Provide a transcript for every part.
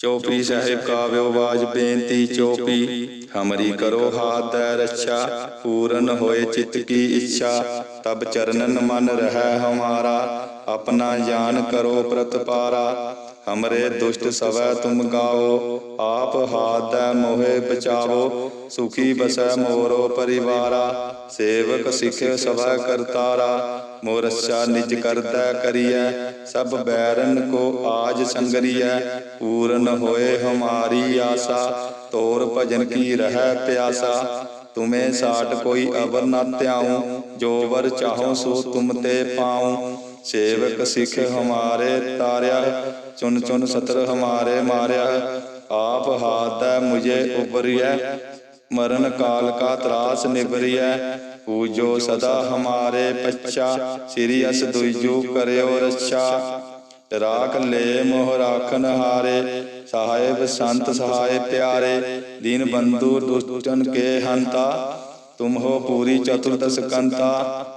ਚੌਪੀ ਸਾਹਿਬ ਕਾਵਿਓ ਬਾਜ ਬੇਨਤੀ ਚੌਪੀ। ਹਮਰੀ ਕਰੋ ਹਾਥ ਦੈ ਰੱਛਾ। ਪੂਰਨ ਹੋਏ ਚਿਤ ਕੀ ਇੱਛਾ। ਤਬ ਚਰਨਨ ਮਨ ਰਹਿ ਹਮਾਰਾ। ਆਪਣਾ ਜਾਨ ਕਰੋ ਪ੍ਰਤਪਾਰਾ। ਹਮਰੇ ਦੁਸ਼ਟ ਸਵੈ ਤੁਮ ਗਾਓ, ਆਪ ਹਾਥ ਮੋਹਿ ਬਚਾਵੋ, ਸੁਖੀ ਬਸੈ ਮੋਰੋ ਪਰਿਵਾਰਾ, ਸੇਵਕ ਸਿੱਖਿ ਸਵੈ ਕਰਤਾਰਾ, ਮੋਰਛਾ ਨਿਜ ਕਰਦਾ ਕਰੀਐ, ਸਭ ਬੈਰਨ ਕੋ ਆਜ ਸੰਗਰੀਐ, ਪੂਰਨ ਹੋਏ ਹਮਾਰੀ ਆਸਾ, ਤੋਰ ਭਜਨ ਕੀ ਰਹਿ ਪਿਆਸਾ, ਤੁਮੇ ਸਾਟ ਕੋਈ ਅਵਰ ਨਾ ਧਿਆਉ, ਜੋ ਵਰ ਚਾਹੋ ਸੋ ਤੁਮ ਤੇ ਪਾਉ, ਸੇਵਕ ਸਿੱਖ ਹਮਾਰੇ ਤਾਰਿਆ ਚੁਨ ਚੁਨ ਸਤਰ ਹਮਾਰੇ ਮਾਰਿਆ, ਆਪ ਹਾਥ ਮੁਝੇ ਉਬਰਿਐ ਮਰਨ ਕਾਲ ਕਾ ਤਰਾਸ ਨਿਬਰਿਐ ਪੂਜੋ ਸਦਾ ਹਮਾਰੇ ਪੱਛਾ, ਸ੍ਰੀ ਅਸ ਦੁਇਜੂ ਕਰਿਓ ਰੱਛਾ। ਰਾਖ ਲੈ ਮੋਹ ਰਾਖਨ ਹਾਰੇ, ਸਾਹਿਬ ਸੰਤ ਸਹਾਏ ਪਿਆਰੇ, ਦੀਨ ਬੰਧੂ ਦੁਸ਼ਟਨ ਕੇ ਹੰਤਾ, ਤੁਮ ਹੋ ਪੂਰੀ ਚਤੁਰਦਸ ਕੰਤਾ।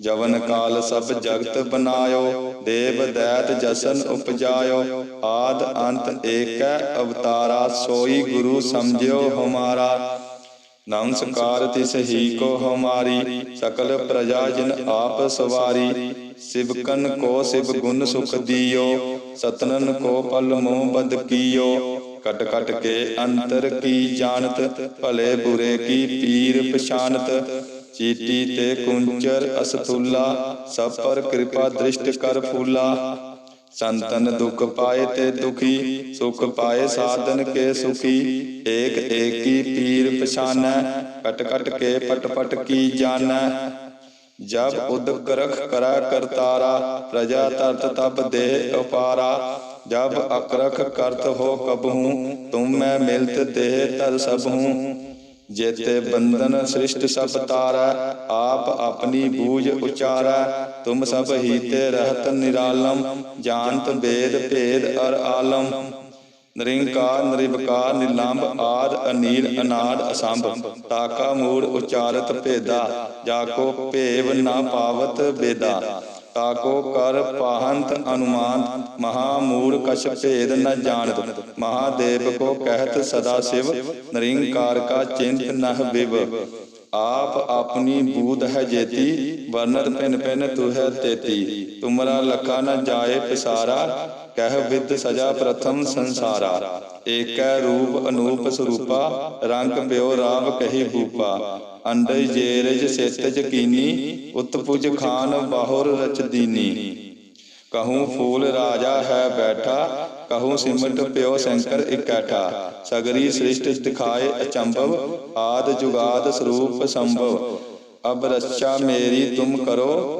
ਜਵਨ ਕਾਲ ਸਭ ਜਗਤ ਬਨਾਇਓ, ਦੇਵ ਦੈਤ ਜਸਨ ਉਪਜਾਇਓ, ਆਦ ਅੰਤ ਏਕੈ ਅਵਤਾਰਾ, ਸੋਈ ਗੁਰੂ ਸਮਝਿਓ ਹਮਾਰਾ। ਨਮਸਕਾਰ ਤਿਸ ਹੀ ਕੋ ਹਮਾਰੀ, ਸਕਲ ਪ੍ਰਜਾ ਜਿਨ ਆਪ ਸਵਾਰੀ। ਸਿਵਕਨ ਕੋ ਸਿਵ ਗੁਣ ਸੁਖ ਦਿਓ, ਸਤਨਨ ਕੋ ਪਲ ਮੋਹ ਬਦ ਕੀਓ। ਕਟ ਕਟ ਕੇ ਅੰਤਰ ਕੀ ਜਾਣਤ, ਭਲੇ ਬੁਰੇ ਕੀ ਪੀਰ ਪਛਾਨਤ। ਚੀਟੀ ਤੇ ਕੁੰਚਰ ਅਸਤੁਲਾ ਸਭ ਪਰ ਕਿਰਪਾ ਦ੍ਰਿਸ਼ਟ ਕਰ ਫੂਲਾ। ਸੰਤਨ ਦੁਖ ਪਾਏ ਤੇ ਦੁਖੀ, ਸੁਖ ਪਾਏ ਸਾਧਨ ਕੇ ਸੁਖੀ। ਏਕ ਏਕੀ ਪੀਰ ਪਛਾਨੈ, ਕਟ ਕਟ ਕੇ ਪਟ ਪਟ ਕੀ ਜਾਣੈ ਜਬ ਉਦਕ ਰਖ ਕਰਾ ਕਰਤਾਰਾ, ਪ੍ਰਜਾ ਤਰਤ ਤਬ ਦੇ ਉਪਾਰਾ ਜਬ ਅਕਰਖ ਕਰਤ ਹੋ ਕਬਹੂ, ਤੁਮ ਮੈਂ ਮਿਲਤ ਦੇਹ ਤਰ ਸਭਹੂ। ਜੇਤੇ ਬੰਧਨ ਸ੍ਰਿਸ਼ਟ ਸਭ ਤਾਰੈ, ਆਪ ਆਪਣੀ ਬੂਝ ਉਚਾਰੈ, ਤੁਮ ਸਭ ਹੀ ਰਹਤ ਨਿਰਾਲਮ, ਜਾਣਤ ਵੇਦ ਭੇਦ ਅਰ ਆਲਮ। ਨਿਰੰਕਾਰ, ਨਿਰਵਕਾਰ ਨਿਲੰਬ ਆਦ ਅਨੀਲ, ਅਨਾਦ ਅਸੰਭ, ਤਾਕਾ ਮੂੜ ਉਚਾਰਤ ਭੇਦਾ ਜਾ ਕੋ ਭੇਵ ਨਾ ਪਾਵਤ ਬੇਦਾ। ਤਾਕੋ ਕਰ ਪਾਹੰਤ ਅਨੁਮਾਨ ਮਹਾ ਮੂੜ ਕਛ ਭੇਦ ਨ ਜਾਣਤ। ਮਹਾਦੇਵ ਕੋ ਕਹਿਤ ਸਦਾ ਸਿਵ, ਨਿਰੰਕਾਰ ਕਾ ਚਿੰਤ ਨਹ ਵਿਵ। ਆਪ ਆਪਣੀ ਬੂਧ ਹੈ ਜੇਤੀ, ਵਰਨਤ ਪਿਨ ਪਿਨ ਤੁਹ ਤੇਤੀ। ਤੁਮਰਾ ਲਖਾ ਨ ਜਾਏ ਪਿਸਾਰਾ, ਕਹਿ ਵਿਦ ਸਜਾ ਪ੍ਰਥਮ ਸੰਸਾਰਾ। ਏਕੈ ਰੂਪ ਅਨੂਪ ਸਰੂਪਾ, ਰੰਗ ਪਿਓ ਰਾਮ ਕਹੀ ਭੂਪਾ। ਅੰਡਜ ਜੇਰਜ, ਸਿਤ ਜਕੀਨੀ ਉਤਪੁਜ ਖਾਨ, ਬਾਹੁਰ ਰਚ ਕਹੂੰ ਫੂਲ ਰਾਜਾ ਹੈ ਬੈਠਾ, ਕਹੂੰ ਸਿਮਟ ਪਿਓ ਸ਼ੰਕਰ ਇਕੱਠਾ। ਸਗਰੀ ਸ੍ਰਿਸ਼ਟ ਦਿਖਾਏ ਅਚੰਭਵ, ਆਦ ਜੁਗਾਦ ਸਰੂਪ ਸੰਭਵ। ਅਬ ਰੱਛਾ ਮੇਰੀ ਤੁਮ ਕਰੋ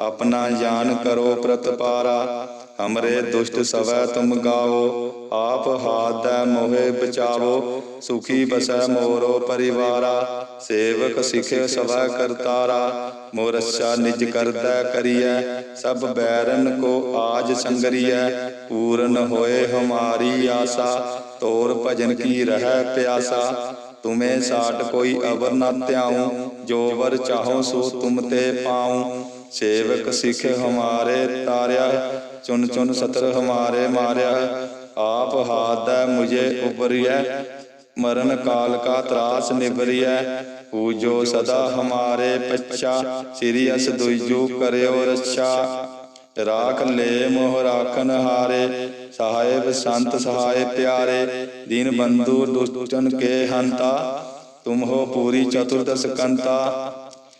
ਆਪਣਾ ਜਾਨ ਕਰੋ ਪ੍ਰਤਪਾਰਾ, ਹਮਰੇ ਦੁਸ਼ਟ ਸਵੈ ਤੁਮ ਗਾਵੋ ਆਪ ਹਾਦੈ ਮੋਹਿ ਬਚਾਵੋ, ਸੁਖੀ ਬਸੈ ਮੋਰੋ ਪਰਿਵਾਰਾ, ਸੇਵਕ ਸਿਖੇ ਸਵੈ ਕਰਤਾਰਾ, ਮੋਰਛਾ ਨਿਜ ਕਰਦਾ ਕਰੀਐ, ਸਭ ਬੈਰਨ ਕੋ ਆਜ ਸੰਗਰੀਐ, ਪੂਰਨ ਹੋਏ ਹਮਾਰੀ ਆਸਾ, ਤੋਰ ਭਜਨ ਕੀ ਰਹਿ ਪਿਆਸਾ, ਤੁਮੇ ਸਾਟ ਕੋਈ ਅਵਰ ਨਾ ਧਿਆਉ, ਜੋ ਵਰ ਚਾਹੋ ਸੋ ਤੁਮ ਤੇ ਪਾਉ ਸੇਵਕ ਸਿੱਖ ਹਮਾਰੇ ਤਾਰਿਆ ਚੁਨ ਚੁਨ ਸਤਰ ਹਮਾਰੇ ਮਾਰਿਆ। ਆਪ ਹਾਦੈ ਮੁਝੇ ਉਪਰਿਐ ਮਰਨ ਕਾਲ ਕਾ ਤਰਾਸ ਨਿਬਰਿਐ ਪੂਜੋ ਸਦਾ ਹਮਾਰੇ ਪੱਛਾ, ਸ੍ਰੀ ਅਸ ਦੁਇਜੂ ਕਰਿਓ ਰੱਛਾ। ਰਾਖ ਲੈ ਮੋਹ ਰਾਖਨ ਹਾਰੇ ਸਹਾਇਬ ਸੰਤ ਸਹਾਇ ਪਿਆਰੇ। ਦੀਨ ਬੰਧੂ ਦੁਸ਼ਟਨ ਕੇ ਹੰਤਾ, ਤੁਮ ਹੋ ਪੂਰੀ ਚਤੁਰਦਸ ਕੰਤਾ।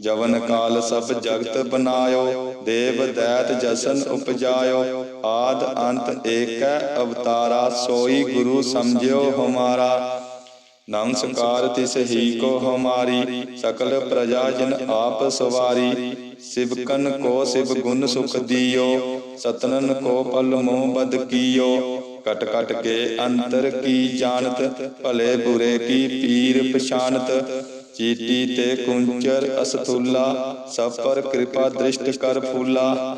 ਜਵਨ ਕਾਲ ਸਭ ਜਗਤ ਬਨਾਇਓ ਦੇਵ ਦੈਤ ਜਸਨ ਉਪਜਾਇਓ ਆਦ ਅੰਤ ਏਕੈ ਅਵਤਾਰਾ ਸੋਈ ਗੁਰੂ ਸਮਝਿਓ ਹਮਾਰਾ। ਨਮਸਕਾਰ ਤਿਸ ਹੀ ਕੋ ਹਮਾਰੀ ਸਕਲ ਪ੍ਰਜਾ ਜਨ ਆਪ ਸਵਾਰੀ। ਸਿਵਕਨ ਕੋ ਸਿਵ ਗੁਣ ਸੁਖ ਦਿਓ ਸਤਨਨ ਕੋ ਪਲ ਮੋਹ ਬਦ ਕੀਓ। ਕਟ ਕਟ ਕੇ ਅੰਤਰ ਕੀ ਜਾਣਤ ਭਲੇ ਬੁਰੇ ਕੀ ਪੀਰ ਪਛਾਨਤ ਚੀਟੀ ਤੇ ਕੁੰਚਰ ਅਸਤੁਲਾ, ਸਭ ਪਰ ਕਿਰਪਾ ਦ੍ਰਿਸ਼ਟ ਕਰ ਫੂਲਾ।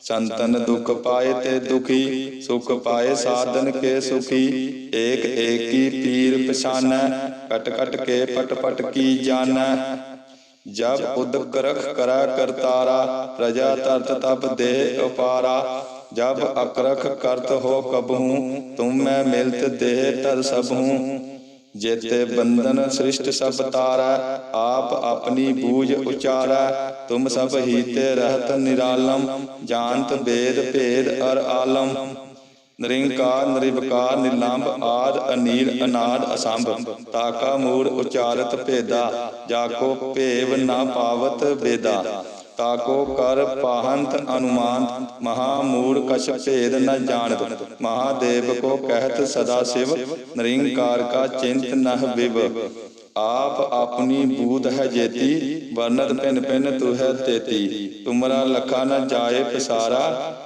ਸੰਤਨ ਦੁਖ ਪਾਏ ਤੇ ਦੁਖੀ, ਸੁਖ ਪਾਏ ਸਾਧਨ ਕੇ ਸੁਖੀ। ਏਕ ਏਕੀ ਪੀਰ ਪਛਾਨੈ, ਕਟ ਕਟ ਕੇ ਪਟ ਪਟ ਕੀ ਜਾਣੈ ਜਬ ਉਦਕ ਰਖ ਕਰਾ ਕਰਤਾਰਾ, ਪ੍ਰਜਾ ਤਰਤ ਤਪ ਦੇ ਉਪਾਰਾ। ਜਬ ਅਕਰਖ ਕਰਤ ਹੋ ਕਬਹੂ, ਤੁਮ ਮੈਂ ਮਿਲਤ ਦੇਹ ਤਰ ਸਭੂ। ਜੇਤੇ ਬੰਧਨ ਸ੍ਰਿਸ਼ਟ ਸਭ ਤਾਰੈ ਆਪ ਆਪਣੀ ਬੂਝ ਉਚਾਰੈ ਤੁਮ ਸਭ ਹੀ ਤੇ ਰਹਤ ਨਿਰਾਲਮ ਜਾਣਤ ਵੇਦ ਭੇਦ ਅਰ ਆਲਮ। ਨਿਰੰਕਾਰ ਨਿਰਵਕਾਰ ਨਿਲੰਬ ਆਦ ਅਨੀਲ ਅਨਾਦ ਅਸੰਭ। ਤਾਕਾ ਮੂੜ ਉਚਾਰਤ ਭੇਦਾ ਜਾਕੋ ਭੇਵ ਨਾ ਪਾਵਤ ਵੇਦਾ ਤਾਕੋ ਕਰ ਪਾਹੰਤ ਅਨੁਮਾਨ ਮਹਾ ਮੂੜ ਕਛ ਭੇਦ ਨ ਜਾਣਤ। ਮਹਾਦੇਵ ਕੋ ਕਹਿਤ ਸਦਾ ਸਿਵ, ਨਿਰੰਕਾਰ ਕਾ ਚਿੰਤ ਨਹ ਵਿਵ। ਆਪ ਆਪਣੀ ਬੂਧ ਹੈ ਜੇਤੀ ਵਰਨਤ ਪਿਨ ਪਿਨ ਤੁ ਹੈ ਤੇਤੀ। ਤੁਮਰਾ ਲਖਾ ਨ ਜਾਏ ਪਸਾਰਾ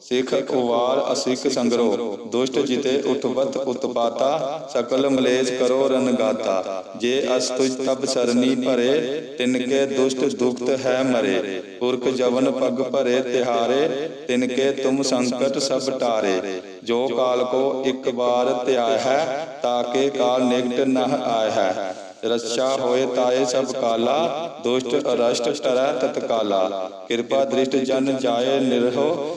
ਸਿਖ ਉਵਾਰ ਅਸਿਖ ਸੰਗਰੋ, ਦੁਸ਼ਟ ਜਿਤੇ ਉਠਵਤ ਉਤਪਾਤਾ ਸਕਲ ਮਲੇਸ਼ ਕਰੋ ਰਨਗਾਤਾ ਜੇ ਅਸ ਤੁਜ ਤਬ ਸਰਨੀ ਭਰੇ ਤਿਨਕੇ ਦੁਸ਼ਟ ਦੁਖਤ ਹੈ ਮਰੇ। ਪੁਰਖ ਜਵਨ ਪਗ ਭਰੇ ਤਿਹਾਰੇ ਤਿਨਕੇ ਤੁਮ ਸੰਕਟ ਸਭ ਟਾਰੇ। ਜੋ ਕਾਲ ਕੋ ਇੱਕ ਵਾਰ ਧਿਆ ਹੈ ਤਾਕੇ ਕਾਲ ਨਿਕਟ ਨਹ ਆਇ ਹੈ। ਰੱਛਾ ਹੋਏ ਤਾਏ ਸਭ ਕਾਲਾ, ਦੁਸ਼ਟ ਅਰਸ਼ਟ ਟਰੈ ਤਤਕਾਲਾ। ਕਿਰਪਾ ਦ੍ਰਿਸ਼ਟ ਜਨ ਜਾਏ ਨਿਰਹੋ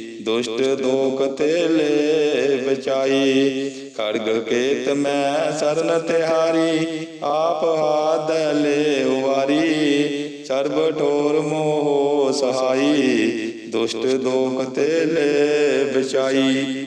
ਦੁਸ਼ਟ ਦੋਖ ਤੇ ਲੈ ਬਚਾਈ ਖੜਗ ਕੇਤ ਮੈਂ ਸਰਨ ਤਿਹਾਰੀ, ਆਪ ਹਾਥ ਲੈ ਉਵਾਰੀ। ਸਰਬ ਠੋਰ ਮੋਹ ਸਹਾਈ, ਦੁਸ਼ਟ ਦੋਖ ਤੇ ਲੈ ਬਚਾਈ।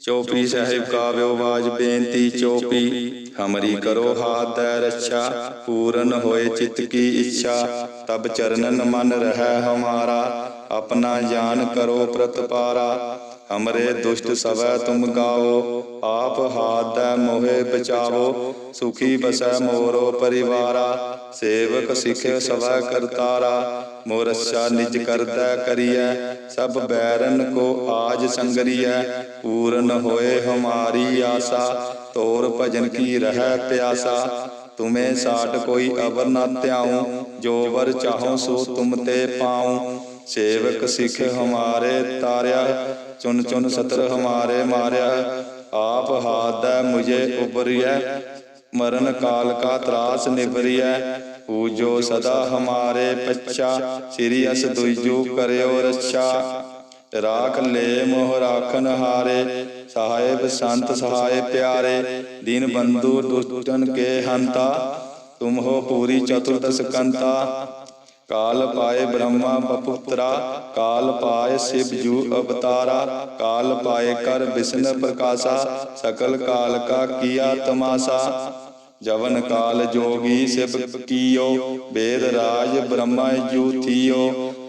ਚੌਪੀ ਸਾਹਿਬ ਕਾਵਿਓ ਬਾਜ ਬੇਨਤੀ ਚੋਪੀ ਹਮਰੀ ਕਰੋ ਹਾਥ ਦੈ ਰੱਛਾ, ਪੂਰਨ ਹੋਏ ਚਿਤ ਕੀ ਇੱਛਾ। ਤਬ ਚਰਨਨ ਮਨ ਰਹਿ ਹਮਾਰਾ, ਆਪਣਾ ਜਾਨ ਕਰੋ ਪ੍ਰਤਪਾਰਾ। ਹਮਰੇ ਦੁਸ਼ਟ ਸਵੈ ਤੁਮ ਗਾਵੋ ਆਪ ਹਾਥ ਦੈ ਮੋਹਿ ਬਚਾਵੋ। ਸੁਖੀ ਬਸੈ ਮੋਰੋ ਪਰਿਵਾਰਾ, ਸੇਵਕ ਸਿਖ ਸਵੈ ਕਰਤਾਰਾ। ਮੋਰਛਾ ਨਿਜ ਕਰਦਾ ਕਰੀਐ, ਸਭ ਬੈਰਨ ਕੋ ਆਜ ਸੰਗਰੀਐ। ਪੂਰਨ ਹੋਏ ਹਮਾਰੀ ਆਸਾ ਤੋਰ ਭਜਨ ਕੀ ਰਹਿ ਪਿਆਸਾ? ਤੁਮੇ ਸਾਡ ਕੋਈ ਅਵਰ ਨਾ ਧਿਆਉ, ਜੋ ਵਰ ਚਾਹੋ ਸੋ ਤੁਮ ਤੇ ਪਾਉ। ਸੇਵਕ ਸਿੱਖ ਹਮਾਰੇ ਤਾਰਿਆ, ਚੁਨ ਚੁਨ ਸਤਰ ਹਮਾਰੇ ਮਾਰਿਆ। ਆਪ ਹਾਥ ਮੁਝੇ ਉਬਰਿਐ ਮਰਨ ਕਾਲ ਕਾ ਤਰਾਸ ਨਿਵਰਿਐ ਪੂਜੋ ਸਦਾ ਹਮਾਰੇ ਪੱਛਾ, ਸ੍ਰੀ ਅਸ ਦੁਜੂ ਕਰਿਓ ਰੱਛਾ। ਰਾਖ ਲੈ ਮੋਹ ਰਾਖਨ ਹਾਰੇ, ਸਾਹਿਬ ਸੰਤ ਸਹਾਇ ਪਿਆਰੇ, ਦੀਨ ਬੰਧੂ ਦੁਸ਼ਟਨ ਕੇ ਹੰਤਾ, ਤੁਮ ਹੋ ਪੂਰੀ ਚਤੁਰਦਸ ਕੰਤਾ ਕਾਲ ਪਾਏ ਬ੍ਰਹਮਾ ਬਪੁੱਤਰਾ, ਕਾਲ ਪਾਏ ਸਿਵ ਜੂ ਅਵਤਾਰਾ, ਕਾਲ ਪਾਏ ਕਰ ਵਿਸ਼ਨ ਪ੍ਰਕਾਸ਼ਾ, ਸਕਲ ਕਾਲ ਕਾ ਕੀਆ ਤਮਾਸਾ। ਜਵਨ ਕਾਲ ਜੋਗੀ ਸਿਵ ਕੀਓ ਵੇਦ ਰਾਜ ਬ੍ਰਹਮਾ ਜੂ ਥੀਓ।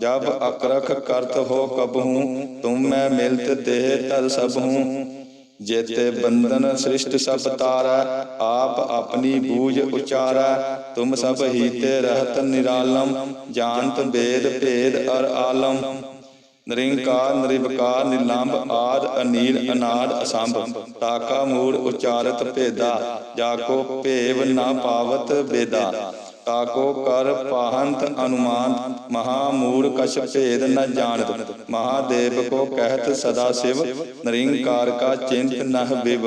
ਜਬ ਅਕਰਖ ਕਰਤ ਹੋ ਕਬਹੂ, ਤੁਮ ਮੈਂ ਮਿਲਤ ਦੇਹ ਤਰ ਸਭੂ ਜੇਤੇ ਬੰਧਨ ਸ੍ਰਿਸ਼ਟ ਸਭ ਤਾਰੈ, ਆਪ ਆਪਣੀ ਬੂਝ ਉਚਾਰੈ। ਤੁਮ ਸਭ ਹੀ ਤੇ ਰਹਤ ਨਿਰਾਲਮ, ਜਾਣਤ ਵੇਦ ਭੇਦ ਅਰ ਆਲਮ। ਨਿਰੰਕਾਰ, ਨਿਰਵਕਾਰ ਨਿਲੰਬ ਆਦ ਅਨੀਲ, ਅਨਾਦ ਅਸੰਭ। ਤਾਕਾ ਮੂੜ ਉਚਾਰਤ ਭੇਦਾ, ਜਾਕੋ ਭੇਵ ਨਾ ਪਾਵਤ ਬੇਦਾ। ਤਾਕੋ ਕਰ ਪਾਹੰਤ ਅਨੁਮਾਨ ਮਹਾ ਮੂੜ ਕਛ ਭੇਦ ਨ ਜਾਣਤ। ਮਹਾਦੇਵ ਕੋ ਕਹਿਤ ਸਦਾ ਸਿਵ, ਨਿਰੰਕਾਰ ਕਾ ਚਿੰਤ ਨਹ ਵਿਵ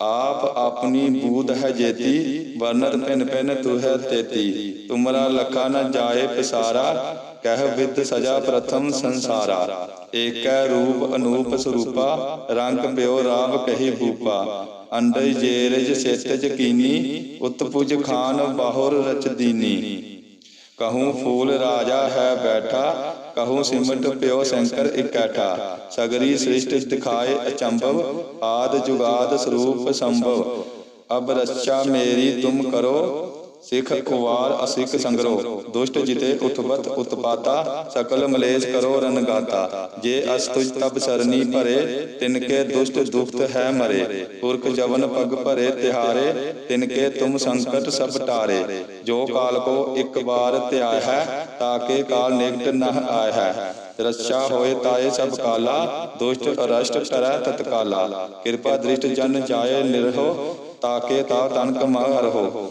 ਆਪ ਆਪਣੀ ਬੂਧ ਹੈ ਜੇਤੀ, ਵਰਨਤ ਪਿਨ ਪਿਨ ਤੁਹ ਹੈ ਤੇਤੀ। ਤੁਮਰਾ ਲਖਾ ਨ ਜਾਏ ਪਿਸਾਰਾ, ਕਹਿ ਵਿਦ ਸਜਾ ਪ੍ਰਥਮ ਸੰਸਾਰਾ। ਏਕੈ ਰੂਪ ਅਨੂਪ ਸਰੂਪਾ, ਰੰਗ ਪਿਓ ਰਾਵ ਕਹੀ ਭੂਪਾ। ਅੰਡਜ ਜੇਰਜ ਸੇਤਜ ਕੀਨੀ ਉਤਪੁਜ ਖਾਨ ਬਾਹੁਰ ਰਚ ਕਹੂੰ ਫੂਲ ਰਾਜਾ ਹੈ ਬੈਠਾ, ਕਹੂੰ ਸਿਮਟ ਪਿਓ ਸ਼ੰਕਰ ਇਕੱਠਾ। ਸਗਰੀ ਸ੍ਰਿਸ਼ਟ ਦਿਖਾਏ ਅਚੰਭਵ, ਆਦ ਜੁਗਾਦ ਸਰੂਪ ਸੰਭਵ। ਅਬ ਰੱਛਾ ਮੇਰੀ ਤੁਮ ਕਰੋ ਸਿਖ ਕੁਵਾਰ ਅਸਿਖ ਸੰਗਰੋ, ਦੁਸ਼ਟ ਜਿਤੇ ਉਤਪਤ ਉਤਪਾਤਾ ਸਕਲ ਮਲੇਸ਼ ਕਰੋ ਰਨਗਾਤਾ ਜੇ ਅਸ ਤੁਜ ਤਬ ਸਰਨੀ ਭਰੇ ਤਿਨਕੇ ਦੁਸ਼ਟ ਦੁਖਤ ਹੈ ਮਰੇ। ਪੁਰਖ ਜਵਨ ਪਗ ਭਰੇ ਤਿਹਾਰੇ ਤਿਨਕੇ ਤੁਮ ਸੰਕਟ ਸਭ ਟਾਰੇ। ਜੋ ਕਾਲ ਕੋ ਇੱਕ ਵਾਰ ਧਿਆਇ ਹੈ ਤਾਕੇ ਕਾਲ ਨਿਕਟ ਨਹ ਆਇ ਹੈ। ਰੱਛਾ ਹੋਏ ਤਾਏ ਸਭ ਕਾਲਾ, ਦੁਸ਼ਟ ਅਰਸ਼ਟ ਟਰੈ ਤਤਕਾਲਾ ਕਿਰਪਾ ਦ੍ਰਿਸ਼ਟ ਜਨ ਜਾਏ ਨਿਰਹੋ ਤਾਕੇ ਤਾ ਤਨਕ ਮਹਰ ਹੋ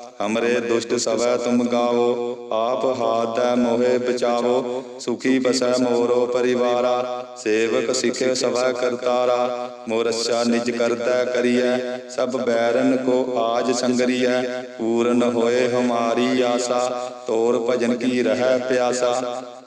हमरे दुष्ट सवै तुम गावो आप हाथ दै मोहे बचावो सुखी बसै मोरो परिवारा सेवक सिखे सवै करतारा मोरस्या निज करतै करियै सब बैरन को आज संगरियै पूर्ण होए हमारी आशा तोर भजन की रह प्यासा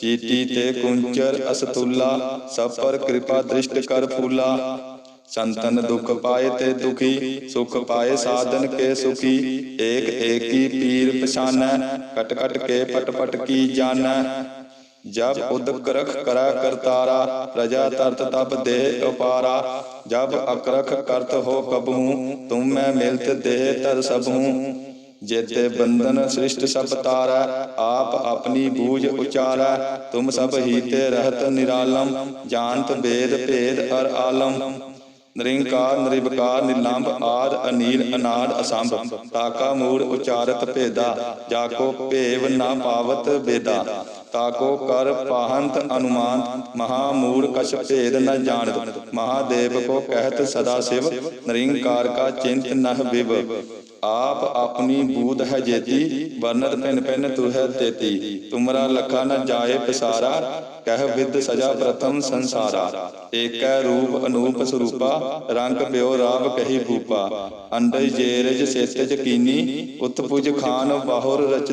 ਚੀਤੀ ਤੇ ਕੁੰਚਰ ਅਸਤੁਲਾ, ਸਭ ਪਰ ਕਿਰਪਾ ਦ੍ਰਿਸ਼ਟ ਕਰ ਫੂਲਾ। ਸੰਤਨ ਦੁਖ ਪਾਏ ਤੇ ਦੁਖੀ, ਸੁਖ ਪਾਏ ਸਾਧਨ ਕੇ ਸੁਖੀ। ਏਕ ਏਕੀ ਪੀਰ ਪਛਾਨੈ, ਕਟ ਕਟ ਕੇ ਪਟ ਪਟ ਕੀ ਜਾਣੈ ਜਬ ਉਦਕ ਰਖ ਕਰੈ ਕਰਤਾਰਾ, ਪ੍ਰਜਾ ਤਰਤ ਤਬ ਦੇ ਉਪਾਰਾ। ਜਬ ਅਕਰਖ ਕਰਤ ਹੋ ਕਬਹੂ, ਤੁਮ ਮੈਂ ਮਿਲਤ ਦੇਹ ਤਰ ਸਭੂ ਜੇਤੇ ਬੰਧਨ ਸ੍ਰਿਸ਼ਟ ਸਭ ਤਾਰੈ, ਆਪ ਆਪਣੀ ਬੂਝ ਉਚਾਰੈ, ਤੁਮ ਸਭ ਹੀ ਰਹਤ ਨਿਰਾਲਮ, ਜਾਣਤ ਵੇਦ ਭੇਦ ਅਰ ਆਲਮ। ਨਿਰੰਕਾਰ, ਨਿਰਵਕਾਰ ਨਿਲੰਬ ਆਦ ਅਨੀਲ ਅਨਾਦ ਅਸੰਭ, ਤਾਕਾ ਮੂੜ ਉਚਾਰਤ ਭੇਦਾ, ਜਾਕੋ ਭੇਵ ਨਾ ਪਾਵਤ ਬੇਦਾ ਤਾਕੋ ਕਰ ਪਾਹੰਤ ਅਨੁਮਾਨ ਮਹਾ ਮੂੜ ਕਛ ਭੇਦ ਨ ਜਾਣਤ ਮਹਾਦੇਵ ਕੋ ਕਹਿਤ ਸਦਾ ਸਿਵ, ਨਿਰੰਕਾਰ ਕਾ ਚਿੰਤ ਨਹ ਵਿਵ। ਆਪ ਆਪਣੀ ਬੂਧ ਹੈ ਜੇਤੀ, ਵਰਨਤ ਪਿਨ ਪਿਨ ਤੁਹੈ ਤੇਤੀ। ਤੁਮਰਾ ਲਖਾ ਨ ਜਾਏ ਪਸਾਰਾ, ਕਹਿ ਵਿਦ ਸਜਾ ਪ੍ਰਥਮ ਸੰਸਾਰਾ। ਏਕੈ ਰੂਪ ਅਨੂਪ ਸਰੂਪਾ, ਰੰਗ ਪਿਓ ਰਾਵ ਕਹੀ ਭੂਪਾ। ਅੰਡਜ ਜੇਰਜ ਸੇਤਜ ਕੀਨੀ, ਉਤਪੁਜ ਖਾਨ ਬਾਹੁਰ ਰਚ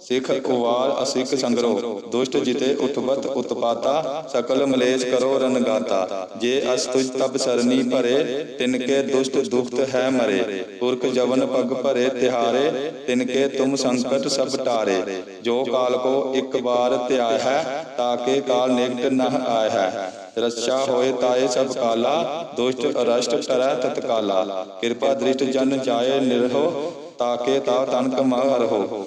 ਸਿਖ ਉਵਾਰ ਅਸਿਕ ਸੰਗਰੋ, ਦੁਸ਼ਟ ਜਿਤੇ ਉਤਪਤ ਉਤਪਾਤਾ, ਸਕਲ ਮਲੇਸ਼ ਕਰੋ ਰਨਗਾਤਾ ਜੇ ਅਸ ਤੁਜ ਤਬ ਸਰਨੀ ਭਰੇ, ਤਿਨਕੇ ਦੁਸ਼ਟ ਦੁਖਤ ਹੈ ਮਰੇ। ਪੁਰਖ ਜਵਨ ਪਗ ਭਰੇ ਤਿਹਾਰੇ, ਤਿਨਕੇ ਤੁਮ ਸੰਕਟ ਸਭ ਟਾਰੇ। ਜੋ ਕਾਲ ਕੋ ਇੱਕ ਵਾਰ ਧਿਆ ਹੈ ਤਾਕੇ ਕਾਲ ਨਿਕਟ ਨਹ ਆਇ ਹੈ। ਰਸਾ ਹੋਏ ਤਾਏ ਸਭ ਕਾਲਾ, ਦੁਸ਼ਟ ਅਰਸ਼ਟ ਕਰੈ ਤਤਕਾਲਾ ਕਿਰਪਾ ਦ੍ਰਿਸ਼ਟ ਜਨ ਜਾਏ ਨਿਰਹੋ ਤਾਕੇ ਤਾ ਤਨਕ ਮਹਰ ਹੋ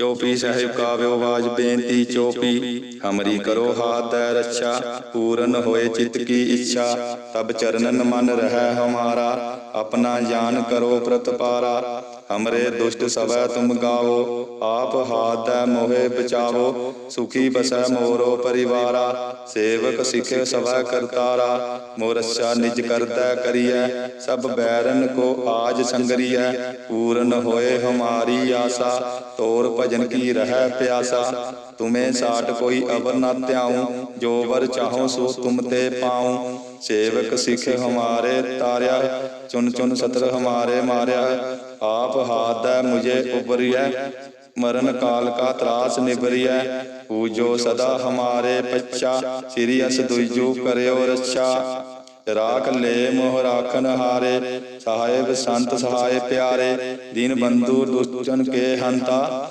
ਚੋਪੀ ਸਾਹਿਬ ਕਾਵਿਓ ਆਵਾਜ਼ ਬੇਨਤੀ ਚੋਪੀ, ਹਮਰੀ ਕਰੋ ਹਾਥ ਦੈ ਰੱਛਾ, ਪੂਰਨ ਹੋਏ ਚਿਤ ਕੀ ਇੱਛਾ, ਤਬ ਚਰਨਨ ਮਨ ਰਹਿ ਹਮਾਰਾ, ਆਪਣਾ ਜਾਨ ਕਰੋ ਪ੍ਰਤਪਾਰਾ, ਹਮਰੇ ਦੁਸ਼ਟ ਸਵੈ ਤੁਮ ਗਾਵੋ, ਆਪ ਹਾਥ ਦੈ ਮੋਹਿ ਬਚਾਵੋ, ਸੁਖੀ ਬਸੈ ਮੋਰੋ ਪਰਿਵਾਰਾ, ਸੇਵਕ ਸਿਖ ਸਵੈ ਕਰਤਾਰਾ, ਮੋਰਛਾ ਨਿਜ ਕਰਤੈ ਕਰੀਐ, ਸਭ ਬੈਰਨ ਕੋ ਆਜ ਸੰਗਰੀਐ, ਪੂਰਨ ਹੋਏ ਹਮਾਰੀ ਆਸਾ, ਤੋਰ ਭਜਨ ਕੀ ਰਹਿ ਪਿਆਸਾ? ਤੁਮੇ ਸਾਟ ਕੋਈ ਅਵਰ ਨਾ ਧਿਆਉ, ਜੋ ਵਰ ਚਾਹੋ ਸੋ ਤੁਮ ਤੇ ਪਾਉ। ਸੇਵਕ ਸਿਖ ਹਮਾਰੇ ਤਾਰਿਆ ਚੁਨ ਚੁਨ ਸਤਰ ਹਮਾਰੇ ਮਾਰਿਆ। ਆਪ ਹਾਥ ਮੁਝੇ ਉਬਰਿਐ ਮਰਨ ਕਾਲ ਕਾ ਤਰਾਸ ਨਿਬਰਿਐ ਪੂਜੋ ਸਦਾ ਹਮਾਰੇ ਪੱਚਾ ਸ੍ਰੀ ਅਸ ਦੁਇਜੂ ਕਰਿਓ ਰੱਛਾ। ਰਾਖ ਲੈ ਮੋਹ ਰਾਖਨ ਹਾਰੇ, ਸਾਹਿਬ ਸੰਤ ਸਹਾਏ ਪਿਆਰੇ। ਦੀਨ ਬੰਧੂ ਦੁਸ਼ਟਨ ਕੇ ਹੰਤਾ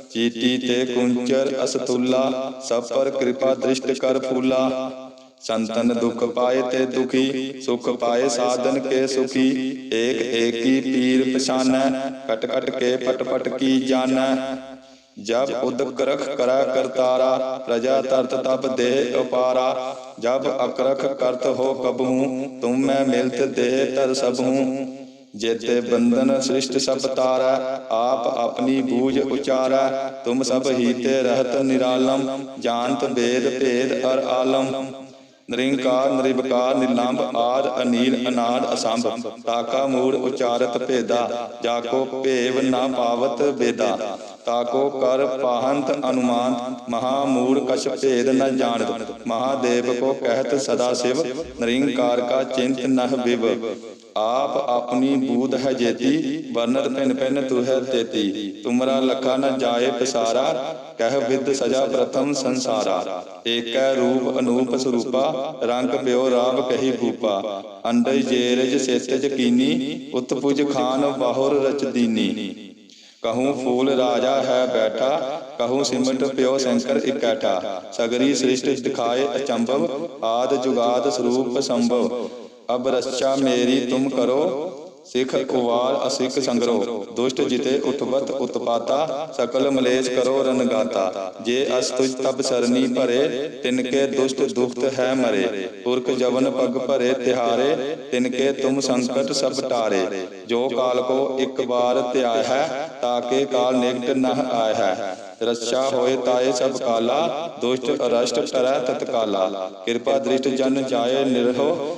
ਚੀਤੀ ਤੇ ਕੁੰਚਰ ਅਸਤੁਲਾ, ਸਭ ਪਰ ਕਿਰਪਾ ਦ੍ਰਿਸ਼ਟ ਕਰ ਫੂਲਾ। ਸੰਤਨ ਦੁਖ ਪਾਏ ਤੇ ਦੁਖੀ, ਸੁਖ ਪਾਏ ਸਾਧਨ ਕੇ ਸੁਖੀ। ਏਕ ਏਕੀ ਪੀਰ ਪਛਾਨੈ, ਕਟ ਕਟ ਕੇ ਪਟ ਪਟ ਕੀ ਜਾਣੈ ਜਬ ਉਦਕ ਰਖ ਕਰੈ ਕਰਤਾਰਾ, ਪ੍ਰਜਾ ਤਰਤ ਤਬ ਦੇ ਉਪਾਰਾ। ਜਬ ਅਕਰਖ ਕਰਤ ਹੋ ਕਬਹੂ, ਤੁਮ ਮੈਂ ਮਿਲਤ ਦੇ ਤਰ ਸਭੂ ਜੇਤੇ ਬੰਧਨ ਸ੍ਰਿਸ਼ਟ ਸਭ ਤਾਰੈ ਆਪ ਆਪਣੀ ਬੂਝ ਉਚਾਰੈ ਤੁਮ ਸਭ ਹੀ ਤੇ ਰਹਤ ਨਿਰਾਲਮ ਜਾਣਤ ਵੇਦ ਭੇਦ ਅਰ ਆਲਮ। ਨਿਰੰਕਾਰ ਨਿਰਵਕਾਰ ਨਿਲੰਬ ਆਦ ਅਨੀਲ ਅਨਾਦ ਅਸੰਭ। ਤਾਕਾ ਮੂੜ ਉਚਾਰਤ ਭੇਦਾ ਜਾਕੋ ਭੇਵ ਨਾ ਪਾਵਤ ਬੇਦਾ ਤਾਕੋ ਕਰ ਪਾਹੰਤ ਅਨੁਮਾਨ ਮਹਾ ਮੂੜ ਕਛ ਭੇਦ ਨ ਜਾਣਤ। ਮਹਾਦੇਵ ਕੋ ਕਹਿਤ ਸਦਾ ਸਿਵ ਨਿਰੰਕਾਰ ਕਾ ਚਿੰਤ ਨਹ ਵਿਵ ਆਪ ਆਪਣੀ ਬੂਧ ਹੈ ਜੇਤੀ ਵਰਨਤ ਪਿਨ ਪਿਨ ਤੁਹੈ ਤੇਤੀ। ਤੁਮਰਾ ਲਖਾ ਨ ਜਾਏ ਪਸਾਰਾ, ਕਹਿ ਵਿਦ ਸਜਾ ਪ੍ਰਥਮ ਸੰਸਾਰਾ। ਏਕੈ ਰੂਪ ਅਨੂਪ ਸਰੂਪਾ, ਰੰਗ ਪਿਓ ਰਾਵ ਕਹੀ ਭੂਪਾ। ਅੰਡਜ ਜੇਰਜ ਸੇਤਜ ਕੀਨੀ ਉਤਪੁਜ ਖਾਨ ਬਾਹੁਰ ਰਚ ਕਹੂੰ ਫੂਲ ਰਾਜਾ ਹੈ ਬੈਠਾ, ਕਹੂੰ ਸਿਮਟ ਪਿਓ ਸ਼ੰਕਰ ਇਕੈਠਾ। ਸਗਰੀ ਸ੍ਰਿਸ਼ਟ ਦਿਖਾਏ ਅਚੰਭਵ, ਆਦ ਜੁਗਾਦ ਸਰੂਪ ਸੰਭਵ। ਅਬ ਰਸਚਾ ਮੇਰੀ ਤੁਮ ਕਰੋ, ਸਿਖ ਉਵਾਰ ਅਸਿਖ ਸੰਗਰੋ। ਦੁਸ਼ਟ ਜਿਤੇ ਉਤਪਤ ਉਤਪਾਤਾ, ਸਕਲ ਮਲੇਸ਼ ਕਰੋ ਰਨਗਾਤਾ ਜੇ ਅਸ ਤੁਜ ਤਬ ਸਰਨੀ ਭਰੇ ਤਿਨਕੇ ਦੁਸ਼ਟ ਦੁਖਤ ਹੈ ਮਰੇ। ਪੁਰਖ ਜਵਨ ਪਗ ਭਰੇ ਤਿਹਾਰੇ ਤਿਨਕੇ ਤੁਮ ਸੰਕਟ ਸਭ ਟਾਰੇ। ਜੋ ਕਾਲ ਕੋ ਇੱਕ ਬਾਰ ਧਿਆਇ ਹੈ ਤਾਕੇ ਕਾਲ ਨਿਕਟ ਨਹ ਆਇ ਹੈ। ਰਸਾ ਹੋਏ ਤਾਏ ਸਭ ਕਾਲਾ, ਦੁਸ਼ਟ ਅਰਸ਼ਟ ਕਰੈ ਤਤਕਾਲਾ। ਕਿਰਪਾ ਦ੍ਰਿਸ਼ਟ ਜਨ ਜਾਏ ਨਿਰਹੋ